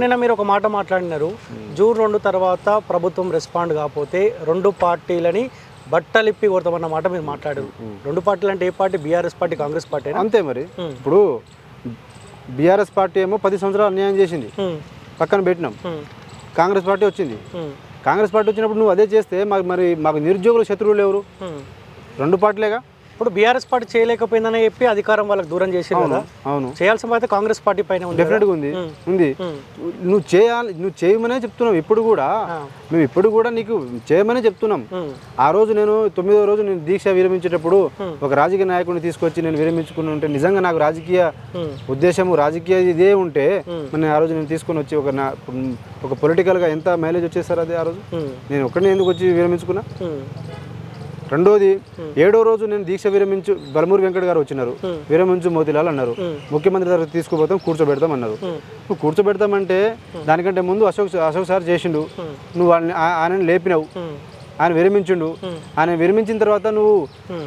నిన్న మీరు ఒక మాట మాట్లాడినారు. జూన్ రెండు తర్వాత ప్రభుత్వం రెస్పాండ్ కాకపోతే రెండు పార్టీలని బట్టలిప్పి కొడతామన్న మాట మీరు మాట్లాడారు. రెండు పార్టీలు అంటే ఏ party? BRS party Congress party అంతే మరి. ఇప్పుడు బీఆర్ఎస్ పార్టీ ఏమో పది సంవత్సరాలు అన్యాయం చేసింది. పక్కన పెట్టినాం. కాంగ్రెస్ పార్టీ వచ్చింది. కాంగ్రెస్ పార్టీ వచ్చినప్పుడు నువ్వు అదే చేస్తే మాకు మరి మాకు నిరుద్యోగుల శత్రువులు ఎవరు? రెండు పార్టీలేగా? ఇప్పుడు బీఆర్ఎస్ పార్టీ చేయలేకపోయిందని చెప్పి అధికారం వాళ్ళకి దూరం చేసారు కదా అవును చేయాల్సిన బాధ్యత కాంగ్రెస్ పార్టీ పైన ఉంది. డెఫినెట్గా ఉంది ఉంది. నువ్వు చేయాలి నువ్వు చేయమనే చెప్తున్నావు ఇప్పుడు కూడా. మేము ఇప్పుడు కూడా నీకు చేయమనే చెప్తున్నాం. ఆ రోజు నేను తొమ్మిదో రోజు నేను దీక్ష విరమించేటప్పుడు ఒక రాజకీయ నాయకుడిని తీసుకొచ్చి నేను విరమించుకుని ఉంటే నిజంగా నాకు రాజకీయ. ఉద్దేశము రాజకీయ ఇదే ఉంటే మరి ఆ రోజు నేను తీసుకొని వచ్చి ఒక నా ఒక పొలిటికల్గా ఎంత మైలేజ్ వచ్చేసారు అది ఆ రోజు. నేను ఒక్కడిని ఎందుకు వచ్చి విరమించుకున్నా. రెండోది ఏడో రోజు నేను దీక్ష విరమించు బలమూరి వెంకట గారు వచ్చినారు. విరమించు మోతిలాల్ అన్నారు. ముఖ్యమంత్రి దగ్గర తీసుకుపోతాం కూర్చోబెడతాం అన్నారు. నువ్వు కూర్చోబెడతామంటే దానికంటే ముందు అశోక్ అశోక్ సార్ చేసిండు. నువ్వు ఆయన ఆయనని లేపినావు. ఆయన విరమించుండు. ఆయన విరమించిన తర్వాత నువ్వు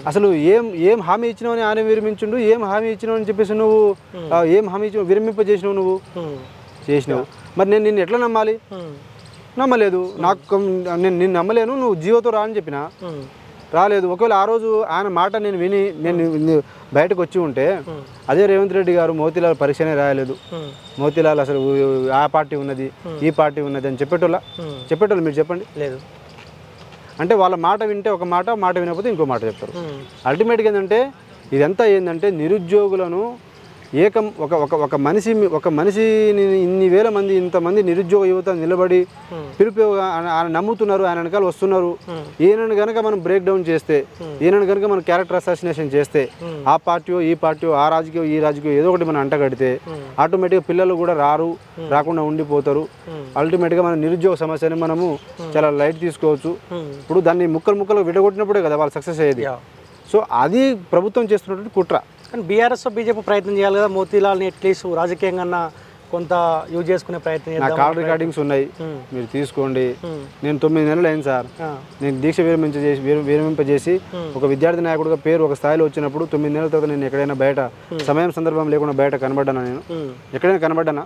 అసలు ఏం ఏం హామీ ఇచ్చినావు అని ఆయన విరమించుండు? ఏం హామీ ఇచ్చినావు అని చెప్పేసి నువ్వు ఏం హామీ ఇచ్చినావు విరమింప చేసినావు నువ్వు. చేసినావు. మరి నేను నిన్ను ఎట్లా నమ్మాలి. నమ్మలేదు. నాకు నేను నిన్ను నమ్మలేను. నువ్వు జీవోతో రా అని చెప్పిన. రాలేదు. ఒకవేళ ఆ రోజు ఆయన మాట నేను విని నేను బయటకు వచ్చి ఉంటే అదే రేవంత్ రెడ్డి గారు మోతీలాల్ పరీక్షనే రాయలేదు. ఉమ్. మోతీలాల్ అసలు ఆ పార్టీ ఉన్నది ఈ పార్టీ ఉన్నది అని చెప్పేటోళ్ళ. చెప్పేటోళ్ళు మీరు చెప్పండి. లేదు. అంటే వాళ్ళ మాట వింటే ఒక మాట మాట వినకపోతే ఇంకో మాట చెప్తారు. అల్టిమేట్గా ఏంటంటే ఇదంతా ఏంటంటే నిరుద్యోగులను ఏకం ఒక ఒక ఒక మనిషి ఒక మనిషిని ఇన్ని వేల మంది ఇంతమంది నిరుద్యోగ యువత నిలబడి పిలుపు ఆయన నమ్ముతున్నారు ఆయన వెనకాల వస్తున్నారు. ఈయనను కనుక మనం బ్రేక్ డౌన్ చేస్తే ఈయనను కనుక మనం క్యారెక్టర్ అసాసినేషన్ చేస్తే ఆ పార్టీయో ఈ పార్టీయో ఆ రాజకీయం ఈ రాజకీయం ఏదో ఒకటి మనం అంటగడితే ఆటోమేటిక్గా పిల్లలు కూడా రారు రాకుండా ఉండిపోతారు. అల్టిమేట్గా మన నిరుద్యోగ సమస్యని మనము చాలా లైట్ తీసుకోవచ్చు. ఇప్పుడు దాన్ని ముక్కలు ముక్కలు విడగొట్టినప్పుడే కదా వాళ్ళు సక్సెస్ అయ్యేది. సో అది ప్రభుత్వం చేస్తున్నటువంటి కుట్ర. కానీ బీఆర్ఎస్ బీజేపీ ప్రయత్నం చేయాలి కదా మోతీలాల్ని అట్లీస్ట్ రాజకీయంగా కొంత యూజ్ చేసుకునే ప్రయత్నం నా కాల్ రికార్డింగ్స్ ఉన్నాయి ఉమ్. మీరు తీసుకోండి ఉమ్. నేను తొమ్మిది నెలలు అయింది సార్. నేను దీక్ష విరమింపజేసి విర- విరమింపజేసి ఒక విద్యార్థి నాయకుడిగా పేరు ఒక స్థాయిలో వచ్చినప్పుడు తొమ్మిది నెలల తర్వాత నేను ఎక్కడైనా బయట సమయం సందర్భం లేకుండా బయట కనబడ్డానా నేను. ఎక్కడైనా కనబడ్డానా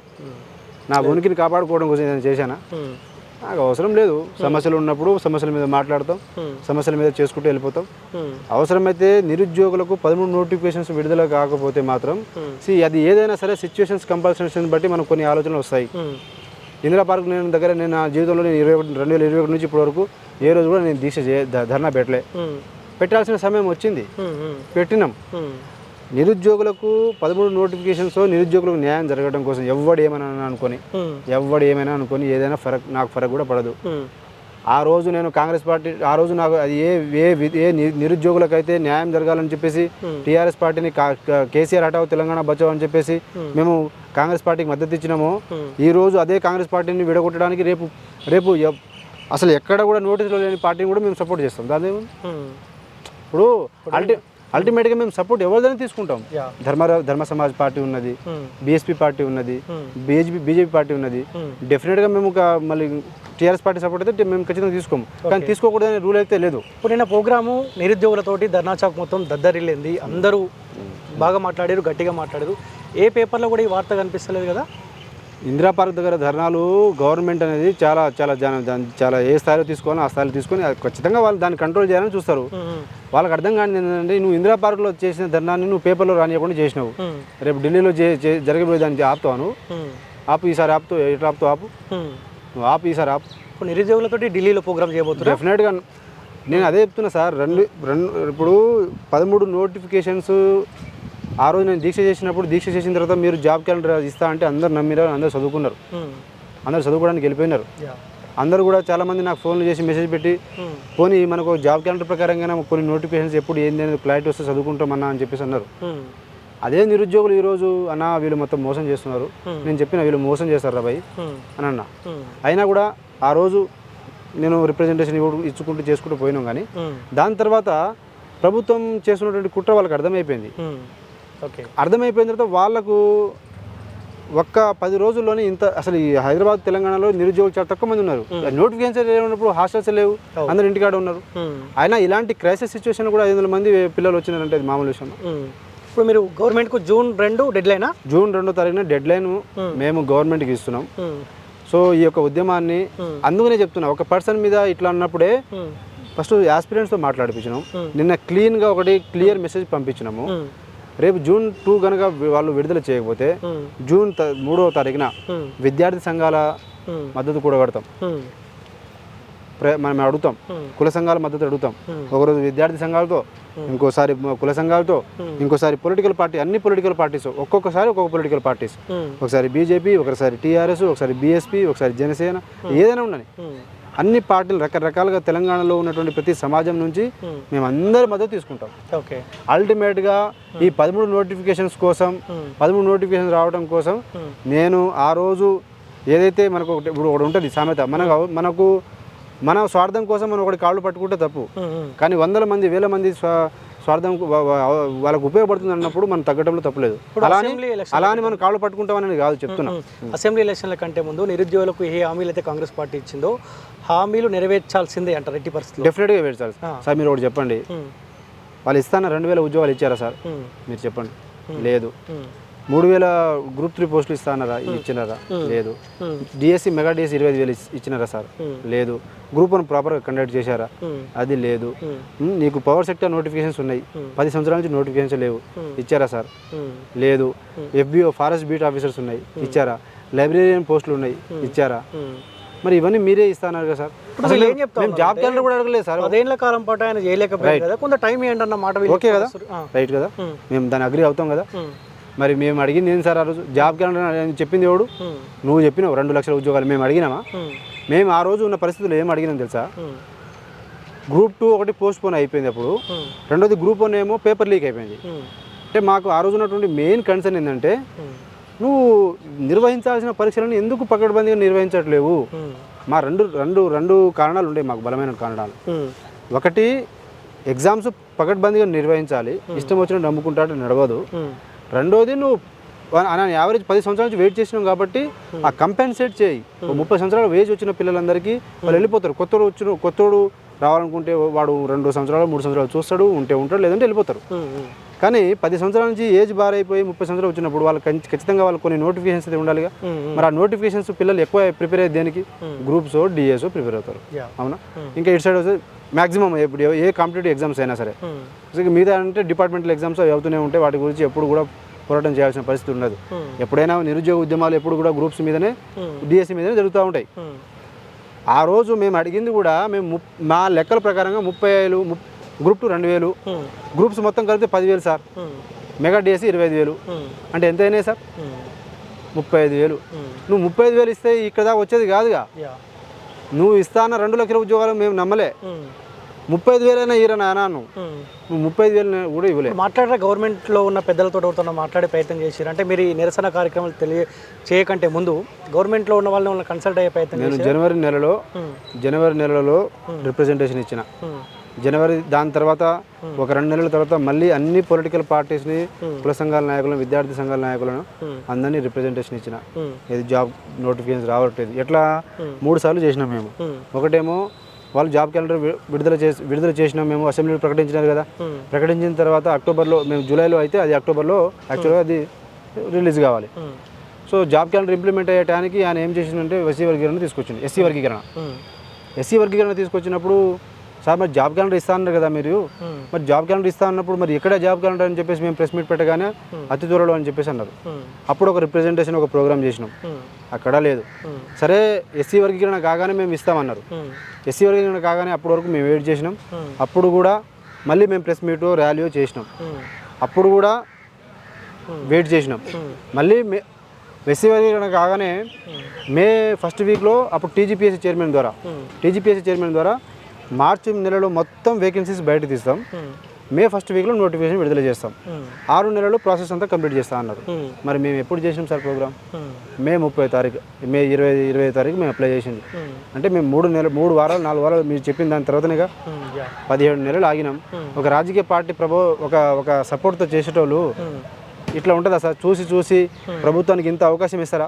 నా ఉనికిని కాపాడుకోవడం కోసం ఏదైనా చేశానా. నాకు అవసరం లేదు సమస్యలు ఉన్నప్పుడు సమస్యల మీద మాట్లాడతాం. సమస్యల మీద చేసుకుంటూ వెళ్ళిపోతాం. అవసరమైతే నిరుద్యోగులకు పదమూడు నోటిఫికేషన్స్ విడుదల కాకపోతే మాత్రం సి అది ఏదైనా సరే సిచ్యువేషన్స్ కంపల్సరీస్ బట్టి మనకు కొన్ని ఆలోచనలు వస్తాయి. ఇందిరా పార్క్ నేను దగ్గర నేను నా జీవితంలో నేను ఇరవై ఒకటి రెండు వేల ఇరవై ఒకటి నుంచి ఇప్పటి వరకు ఏ రోజు కూడా నేను దీక్ష ధర్నా పెట్టలే. పెట్టాల్సిన సమయం వచ్చింది. పెట్టినాం. నిరుద్యోగులకు పదమూడు నోటిఫికేషన్స్ నిరుద్యోగులకు న్యాయం జరగడం కోసం ఎవడు ఏమైనా అనుకొని. ఎవడు ఏమైనా అనుకొని ఏదైనా ఫరక్ నాకు ఫరక్ కూడా పడదు. ఆ రోజు నేను కాంగ్రెస్ పార్టీ ఆ రోజు నాకు అది ఏ ఏ ఏ నిరుద్యోగులకైతే న్యాయం జరగాలని చెప్పేసి టీఆర్ఎస్ పార్టీని కేసీఆర్ హటావు తెలంగాణ బచావ్ అని చెప్పేసి మేము కాంగ్రెస్ పార్టీకి మద్దతు ఇచ్చినాము. ఈ రోజు అదే కాంగ్రెస్ పార్టీని విడగొట్టడానికి రేపు రేపు అసలు ఎక్కడ కూడా నోటీసులో లేని పార్టీని కూడా మేము సపోర్ట్ చేస్తాం. దాని. ఇప్పుడు అల్టి అల్టిమేట్గా మేము సపోర్ట్ ఎవరిదైనా తీసుకుంటాం. ధర్మ ధర్మ సమాజ్ పార్టీ ఉన్నది. బీఎస్పీ పార్టీ ఉన్నది Hmm. బీజేపీ బీజేపీ పార్టీ ఉన్నది. Hmm. డెఫినెట్గా మేము ఒక మళ్ళీ టీఆర్ఎస్ పార్టీ సపోర్ట్ అయితే మేము ఖచ్చితంగా తీసుకోము. కానీ తీసుకోకూడదనే రూల్ అయితే లేదు. ఇప్పుడు నిన్న ప్రోగ్రాము నిరుద్యోగులతోటి ధర్నా చౌక్ మొత్తం దద్దరిల్లింది. అందరూ బాగా మాట్లాడారు గట్టిగా మాట్లాడారు. ఏ పేపర్లో కూడా ఈ వార్త కనిపిస్తలేదు కదా? ఇందిరా పార్క్ దగ్గర ధర్నాలు గవర్నమెంట్ అనేది చాలా చాలా జన- దాన్ని చాలా ఏ స్థాయిలో తీసుకోవాలో ఆ స్థాయిలో తీసుకొని అది ఖచ్చితంగా వాళ్ళు దాన్ని కంట్రోల్ చేయాలని చూస్తారు. వాళ్ళకి అర్థం కాని ఏంటంటే నువ్వు ఇందిరా పార్క్లో చేసిన ధర్నాన్ని నువ్వు పేపర్లో రానియకుండా చేసినావు. రేపు ఢిల్లీలో జరగబోయే దానికి ఆపుతావు. ఆపు ఈసారి ఆపుతావు ఎట్లా ఆపుతావు ఆపు. నువ్వు ఆపు ఈసారి ఆపు ఇప్పుడు నిరుద్యోగులతోటి ఢిల్లీలో ప్రోగ్రామ్ చేయబోతున్నారు డెఫినెట్గా నేను అదే చెప్తున్నా సార్ రెండు రెండు ఇప్పుడు పదమూడు నోటిఫికేషన్స్ ఆ రోజు నేను దీక్ష చేసినప్పుడు దీక్ష చేసిన తర్వాత మీరు జాబ్ క్యాలెండర్ ఇస్తా అంటే అందరు నమ్మినారు అందరు చదువుకున్నారు. అందరు చదువుకోవడానికి వెళ్ళిపోయినారు. అందరూ కూడా చాలామంది నాకు ఫోన్లు చేసి మెసేజ్ పెట్టి. పోనీ మనకు జాబ్ క్యాలెండర్ ప్రకారంగా కొన్ని నోటిఫికేషన్స్ ఎప్పుడు ఏంది అనేది క్లారిటీ వస్తే చదువుకుంటామన్నా అని చెప్పేసి అన్నారు. అదే నిరుద్యోగులు ఈరోజు అన్న వీళ్ళు మొత్తం మోసం చేస్తున్నారు. నేను చెప్పిన వీళ్ళు మోసం చేస్తారు రాబాయి. అని అన్నా. అయినా కూడా ఆ రోజు నేను రిప్రజెంటేషన్ ఇచ్చుకుంటూ చేసుకుంటూ పోయినాం కానీ. దాని తర్వాత ప్రభుత్వం చేస్తున్నటువంటి కుట్ర వాళ్ళకి అర్థమైపోయింది. అర్థమైపోయిన తర్వాత వాళ్ళకు ఒక్క పది రోజుల్లోనే ఇంత అసలు ఈ హైదరాబాద్ తెలంగాణలో నిరుద్యోగులు చాలా తక్కువ మంది ఉన్నారు. నోటిఫికేషన్ ఉన్నప్పుడు హాస్టల్స్ లేవు అందరు ఇంటికాడ ఉన్నారు. అయినా ఇలాంటి క్రైసిస్ సిచ్యువేషన్ కూడా ఐదు వందల మంది పిల్లలు వచ్చినారంటే అది మామూలు విషయం. ఇప్పుడు మీరు గవర్నమెంట్కు జూన్ రెండు డెడ్ లైనా జూన్ రెండో తారీఖున డెడ్ లైన్ మేము గవర్నమెంట్కి ఇస్తున్నాం. సో ఈ యొక్క ఉద్యమాన్ని అందుకనే చెప్తున్నా ఒక పర్సన్ మీద ఇట్లా అన్నప్పుడే ఫస్ట్ యాస్పిరెంట్స్తో మాట్లాడిపించినాం. నిన్న క్లీన్గా ఒకటి క్లియర్ మెసేజ్ పంపించినాము. రేపు జూన్ టూ కనుక వాళ్ళు విడుదల చేయకపోతే జూన్ మూడవ తారీఖున విద్యార్థి సంఘాల మద్దతు కూడగడతాం ప్ర- మనం అడుగుతాం. కుల సంఘాల మద్దతు అడుగుతాం. ఒకరోజు విద్యార్థి సంఘాలతో ఇంకోసారి కుల సంఘాలతో ఇంకోసారి పొలిటికల్ పార్టీ అన్ని పొలిటికల్ పార్టీస్ ఒక్కొక్కసారి ఒక్కొక్క పొలిటికల్ పార్టీస్. ఒకసారి బీజేపీ ఒకసారి టీఆర్ఎస్ ఒకసారి బీఎస్పీ ఒకసారి జనసేన ఏదైనా ఉండని అన్ని పార్టీలు రకరకాలుగా తెలంగాణలో ఉన్నటువంటి ప్రతి సమాజం నుంచి మేము అందరి మద్దతు తీసుకుంటాం. ఓకే అల్టిమేట్గా ఈ పదమూడు నోటిఫికేషన్స్ కోసం పదమూడు నోటిఫికేషన్స్ రావడం కోసం నేను ఆ రోజు ఏదైతే మనకు ఒకటి ఇప్పుడు ఒకటి ఉంటుంది సామెత మనకు మనకు మన స్వార్థం కోసం మనం ఒకటి కాళ్ళు పట్టుకుంటే తప్పు. కానీ వందల మంది వేల మంది స్వా- స్వార్థం వాళ్ళకు ఉపయోగపడుతుంది అన్నప్పుడు మనం తగ్గడంలో తప్పలేదు. అలానే మనం కాళ్ళు పట్టుకుంటామని కాదు చెప్తున్నా. అసెంబ్లీ ఎలక్షన్ల కంటే ముందు నిరుద్యోగులకు ఏ హామీలు అయితే కాంగ్రెస్ పార్టీ ఇచ్చిందో హామీలు నెరవేర్చాల్సిందే అంటారు ఎట్టి పరిస్థితుల్లో? డెఫినెట్గా వేచాలి సార్ మీరు ఒకటి చెప్పండి. వాళ్ళు ఇస్తాన రెండు వేల ఉద్యోగాలు ఇచ్చారా సార్? మీరు చెప్పండి. లేదు. మూడు వేల గ్రూప్ త్రీ పోస్టులు ఇస్తానరా ఇచ్చినారా? లేదు. డిఎస్సి మెగా డిఎస్సి ఇరవై ఐదు వేలు ఇచ్- ఇచ్చినారా సార్. లేదు. గ్రూప్ వన్ ప్రాపర్గా కండక్ట్ చేశారా? అది లేదు. నీకు పవర్ సెక్టర్ నోటిఫికేషన్స్ ఉన్నాయి. పది సంవత్సరాల నుంచి నోటిఫికేషన్స్ లేవు. ఇచ్చారా సార్? లేదు. ఎఫ్బిఓ ఫారెస్ట్ బీట్ ఆఫీసర్స్ ఉన్నాయి. ఇచ్చారా? లైబ్రేరియన్ పోస్టులు ఉన్నాయి. ఇచ్చారా. మరి ఇవన్నీ మీరే ఇస్తాన్నారు కదా సార్. అసలు ఏం చెప్తా జాబ్ క్యాలెండర్ కూడా అడగలేదు సార్. పదేళ్ళ కాలం పాటు ఆయన చేయలేకపోయారు కదా. కొంత టైం ఏంటన్న మాట ఓకే కదా? రైట్ కదా. మేము. దాన్ని అగ్రి అవుతాం కదా? మరి మేము అడిగింది ఏంటి సార్ ఆ రోజు? జాబ్ క్యాలెండర్ అని చెప్పింది ఎవడు? నువ్వు చెప్పినావు రెండు లక్షల ఉద్యోగాలు మేము అడిగినామా? మేము ఆ రోజు ఉన్న పరిస్థితుల్లో ఏం అడిగినాం తెలుసా? గ్రూప్ టూ ఒకటి పోస్ట్ పోన్ అయిపోయింది అప్పుడు. రెండోది గ్రూప్ వన్ ఏమో పేపర్ లీక్ అయిపోయింది. అంటే మాకు ఆ రోజు ఉన్నటువంటి మెయిన్ కన్సర్న్ ఏంటంటే నువ్వు నిర్వహించాల్సిన పరీక్షలను ఎందుకు పకడ్బందీగా నిర్వహించట్లేవు? మా రెండు రెండు రెండు కారణాలు ఉండే మాకు బలమైన కారణాలు. ఒకటి ఎగ్జామ్స్ పకడ్బందీగా నిర్వహించాలి. ఇష్టం వచ్చినట్టు నమ్ముకుంటాడు నడవదు. రెండోది నువ్వు యావరేజ్ పది సంవత్సరాల నుంచి వెయిట్ చేసినాం కాబట్టి ఆ కంపెన్సేట్ చేయి. ఓ ముప్పై సంవత్సరాల వేజ్ వచ్చిన పిల్లలందరికీ వాళ్ళు వెళ్ళిపోతారు. కొత్తోడు వచ్చిన కొత్తోడు రావాలనుకుంటే వాడు రెండు సంవత్సరాలు మూడు సంవత్సరాలు చూస్తాడు ఉంటే ఉంటాడు లేదంటే వెళ్ళిపోతారు. ఉమ్, కానీ పది సంవత్సరాల నుంచి ఏజ్ బార్ అయిపోయి ముప్పై సంవత్సరాలు వచ్చినప్పుడు వాళ్ళకి ఖచ్చి- ఖచ్చితంగా వాళ్ళు కొన్ని నోటిఫికేషన్స్ అయితే ఉండాలిగా. మరి ఆ నోటిఫికేషన్స్ పిల్లలు ఎక్కువ ప్రిపేర్ అయ్యేది దేనికి? గ్రూప్స్ డిఎస్ ప్రిపేర్ అవుతారు. అవునా? ఇంకా ఇటు సైడ్ మాక్సిమం ఇప్పుడు ఏ- కాంపిటేటివ్ ఎగ్జామ్స్ అయినా సరే. మిగతా అంటే డిపార్ట్మెంటల్ ఎగ్జామ్స్ అవి అవుతూనే ఉంటాయి. వాటి గురించి ఎప్పుడు కూడా పోరాటం చేయాల్సిన పరిస్థితి ఉండదు. ఎప్పుడైనా నిరుద్యోగ ఉద్యమాలు ఎప్పుడు కూడా గ్రూప్స్ మీదనే. డిఎస్సి మీదనే జరుగుతూ ఉంటాయి. ఆ రోజు మేము అడిగింది కూడా మేము ముప్- మా లెక్కల ప్రకారంగా ముప్పై వేలు గ్రూప్ టూ రెండు వేలు. గ్రూప్స్ మొత్తం కలిపితే పదివేలు సార్. మెగా డిఎస్సి ఇరవై ఐదు వేలు. అంటే ఎంత అయినాయి సార్ ముప్పై ఐదు వేలు. నువ్వు ముప్పై ఐదు వేలు ఇస్తే ఇక్కడ దాకా వచ్చేది కాదుగా. నువ్వు ఇస్తాన రెండు లక్షల ఉద్యోగాలు మేము నమ్మలే. ముప్పై ఐదు వేలైనా ఇరా నాన్న నువ్వు ముప్పై ఐదు వేలు కూడా ఇవ్వలే. మాట్లాడారా గవర్నమెంట్లో ఉన్న పెద్దలతో ఎవరితో మాట్లాడే ప్రయత్నం చేశారు అంటే మీరు ఈ నిరసన కార్యక్రమాలు తెలియ చేయకంటే ముందు గవర్నమెంట్లో ఉన్న వాళ్ళని వాళ్ళని కన్సల్ట్ అయ్యే ప్రయత్నం నేను జనవరి నెలలో జనవరి నెలలో రిప్రజెంటేషన్ ఇచ్చిన. జనవరి దాని తర్వాత ఒక రెండు నెలల తర్వాత మళ్ళీ అన్ని పొలిటికల్ పార్టీస్ని కుల సంఘాల నాయకులను విద్యార్థి సంఘాల నాయకులను అందరినీ రిప్రజెంటేషన్ ఇచ్చిన. ఇది జాబ్ నోటిఫికేషన్ రావట్లేదు. ఎట్లా? మూడు సార్లు చేసినాం మేము. ఒకటేమో వాళ్ళు జాబ్ క్యాలెండర్ విడుదల చేసి విడుదల చేసినాం మేము అసెంబ్లీలో ప్రకటించినారు కదా. ప్రకటించిన తర్వాత అక్టోబర్లో మేము జూలైలో అయితే అది అక్టోబర్లో యాక్చువల్గా అది రిలీజ్ కావాలి. సో జాబ్ క్యాలెండర్ ఇంప్లిమెంట్ అయ్యే టైంకి ఆయన ఏం చేసిందంటే ఎస్సీ వర్గీకరణ తీసుకొచ్చింది ఎస్సీ వర్గీకరణ. ఎస్సీ వర్గీకరణ తీసుకొచ్చినప్పుడు సార్ మరి జాబ్ క్యాలెండర్ ఇస్తా అన్నారు కదా మీరు. మరి జాబ్ క్యాలెండర్ ఇస్తా అన్నప్పుడు మరి ఎక్కడ జాబ్ క్యాలెండర్ అని చెప్పేసి మేము ప్రెస్ మీట్ పెట్టగానే అతి త్వరలో అని చెప్పేసి అన్నారు. అప్పుడు ఒక రిప్రజెంటేషన్ ఒక ప్రోగ్రామ్ చేసినాం. అక్కడ లేదు. సరే ఎస్సీ వర్గీకరణ కాగానే మేము ఇస్తామన్నారు ఎస్సీ వర్గీకరణ కాగానే అప్పటి వరకు మేము వెయిట్ చేసినాం. అప్పుడు కూడా మళ్ళీ మేము ప్రెస్ మీట్ ర్యాలీయో చేసినాం. అప్పుడు కూడా వెయిట్ చేసినాం. మళ్ళీ మే ఎస్సీ వర్గీకరణ కాగానే మే ఫస్ట్ వీక్లో అప్పుడు టీజీపీఎస్సీ చైర్మన్ ద్వారా టీజీపీఎస్సీ చైర్మన్ ద్వారా మార్చి నెలలో మొత్తం వేకెన్సీస్ బయట తీస్తాం. మే ఫస్ట్ వీక్లో నోటిఫికేషన్ విడుదల చేస్తాం. ఆరు నెలలు ప్రాసెస్ అంతా కంప్లీట్ చేస్తా అన్నారు. మరి మేము ఎప్పుడు చేసినాం సార్ ప్రోగ్రామ్ మే ముప్పై తారీఖు మే ఇరవై ఇరవై తారీఖు మేము అప్లై చేసింది. అంటే మేము మూడు నెలలు మూడు వారాలు నాలుగు వారాలు మీరు చెప్పిన దాని తర్వాతనేగా పదిహేడు నెలలు ఆగినాం. ఒక రాజకీయ పార్టీ ప్రభు ఒక ఒక సపోర్ట్తో చేసేటోళ్ళు ఇట్లా ఉంటుందా సార్? చూసి చూసి ప్రభుత్వానికి ఇంత అవకాశం ఇస్తారా?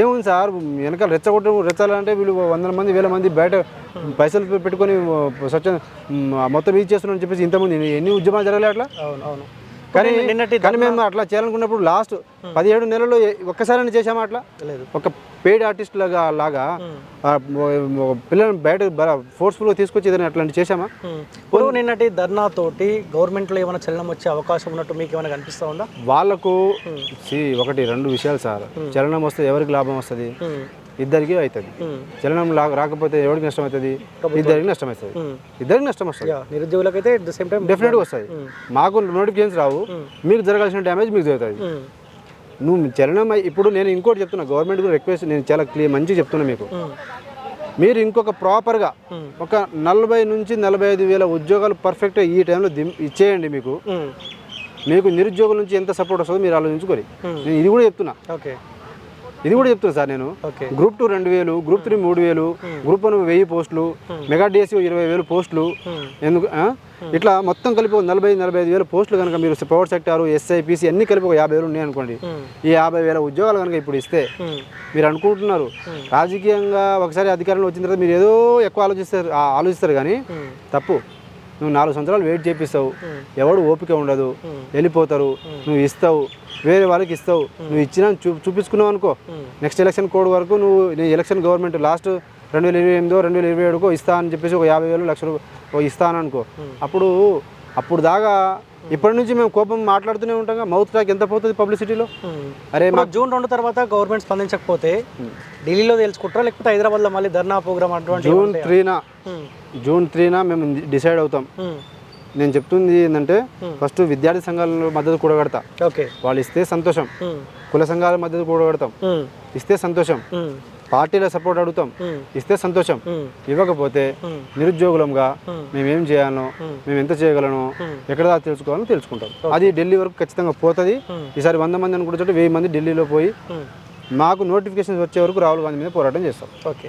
ఏముంది సార్? వెనకాల రెచ్చగొట్ట రెచ్చాలంటే వీళ్ళు వందల మంది వేల మంది బయట పైసలు పెట్టుకొని స్వచ్ఛ మొత్తం ఇది చేస్తున్నారని చెప్పేసి ఇంతమంది. ఎన్ని ఉద్యమాలు జరగలే అట్లా? అవును అవును. కానీ కానీ మేము అట్లా చేయాలనుకున్నప్పుడు లాస్ట్ పదిహేడు నెలల్లో ఏ- ఒక్కసారి చేసామా అట్లా? లేదు. ఒక పెయిడ్ ఆర్టిస్ట్ లాగా లాగా పిల్లల్ని బయట ఫోర్స్ఫుల్గా తీసుకొచ్చి ఏదైనా అట్లాంటి చేసామా. ఇప్పుడు నిన్నటి ధర్నా తోటి గవర్నమెంట్లో ఏమైనా చలనం వచ్చే అవకాశం ఉన్నట్టు మీకు ఏమైనా కనిపిస్తా ఉందా? వాళ్ళకు ఒకటి రెండు విషయాలు సార్. చలనం వస్తే ఎవరికి లాభం వస్తుంది. ఇద్దరికి అవుతుంది. చలనం రాకపోతే ఎవరికి నష్టం అవుతుంది? ఇద్దరికి నష్టం అవుతుంది. ఇద్దరికి నష్టం వస్తుంది. నిరుద్యోగులకైతే సేమ్ టైం డెఫినెట్గా వస్తుంది. మాకు నోటిఫికేషన్స్ రావు. మీకు జరగాల్సిన డ్యామేజ్ మీకు జరుగుతుంది. నువ్వు చలనం ఇప్పుడు నేను ఇంకోటి చెప్తున్నా. గవర్నమెంట్ కూడా రిక్వెస్ట్ నేను చాలా క్లియర్ మంచిగా చెప్తున్నా మీకు. మీరు ఇంకొక ప్రాపర్గా ఒక నలభై నుంచి నలభై ఐదు వేల ఉద్యోగాలు పర్ఫెక్ట్గా ఈ టైంలో ఇచ్చేయండి మీకు. మీకు నిరుద్యోగుల నుంచి ఎంత సపోర్ట్ వస్తుందో మీరు ఆలోచించుకోరి. నేను ఇది కూడా చెప్తున్నా. ఓకే. ఇది కూడా చెప్తున్నా సార్ నేను. గ్రూప్ టూ రెండు వేలు గ్రూప్ త్రీ మూడు వేలు గ్రూప్ వన్ వెయ్యి పోస్టులు మెగా డిఎస్సి ఇరవై వేలు పోస్టులు. ఎందుకు? ఇట్లా మొత్తం కలిపి నలభై నలభై ఐదు వేల పోస్టులు కనుక మీరు పవర్ సెక్టార్ ఎస్ఐ పీసీ అన్ని కలిపి ఒక యాభై వేలు ఉన్నాయి అనుకోండి. ఈ యాభై వేల ఉద్యోగాలు కనుక ఇప్పుడు ఇస్తే మీరు అనుకుంటున్నారు. రాజకీయంగా ఒకసారి అధికారంలో వచ్చిన తర్వాత మీరు ఏదో ఎక్కువ ఆలోచిస్తారు ఆలోచిస్తారు కానీ తప్పు. నువ్వు నాలుగు సంవత్సరాలు వెయిట్ చేపిస్తావు. ఎవడు ఓపిక ఉండదు. వెళ్ళిపోతారు. నువ్వు ఇస్తావు. వేరే వాళ్ళకి ఇస్తావు. నువ్వు ఇచ్చినా చూ చూపించుకున్నావు అనుకో. నెక్స్ట్ ఎలక్షన్ కోడ్ వరకు నువ్వు ఎలక్షన్ గవర్నమెంట్ లాస్ట్ రెండు వేల ఇరవై ఎనిమిదో రెండు వేల ఇరవై ఏడుకో ఇస్తా అని చెప్పేసి ఒక యాభై వేలు లక్షలు ఇస్తాను అనుకో. అప్పుడు అప్పుడు దాకా ఇప్పటి నుంచి మేము కోపం మాట్లాడుతూనే ఉంటాం మౌత్ టాక్ ఎంత పోతుంది పబ్లిసిటీలో? అరే ఇప్పుడు జూన్ రెండు తర్వాత గవర్నమెంట్ స్పందించకపోతే ఢిల్లీలో తెలుసుకుంటారా? లేకపోతే హైదరాబాద్లో మళ్ళీ ధర్నా ప్రోగ్రామ్ అటువంటి జూన్ త్రీన? జూన్ త్రీన మేము డిసైడ్ అవుతాం. నేను చెప్తుంది ఏంటంటే ఫస్ట్ విద్యార్థి సంఘాల మద్దతు కూడగడతా ఓకే వాళ్ళు ఇస్తే సంతోషం. కుల సంఘాల మద్దతు కూడగడతాం ఇస్తే సంతోషం. పార్టీల సపోర్ట్ అడుగుతాం. ఇస్తే సంతోషం. ఇవ్వకపోతే నిరుద్యోగులంగా మేము ఏం చేయాలనో మేము ఎంత చేయగలనో ఎక్కడ దాకా తెలుసుకోవాలో తెలుసుకుంటాం. అది ఢిల్లీ వరకు ఖచ్చితంగా పోతుంది. ఈసారి వంద మంది అనుకుంటే వెయ్యి మంది ఢిల్లీలో పోయి మాకు నోటిఫికేషన్స్ వచ్చే వరకు రాహుల్ గాంధీ మీద పోరాటం చేస్తాం. ఓకే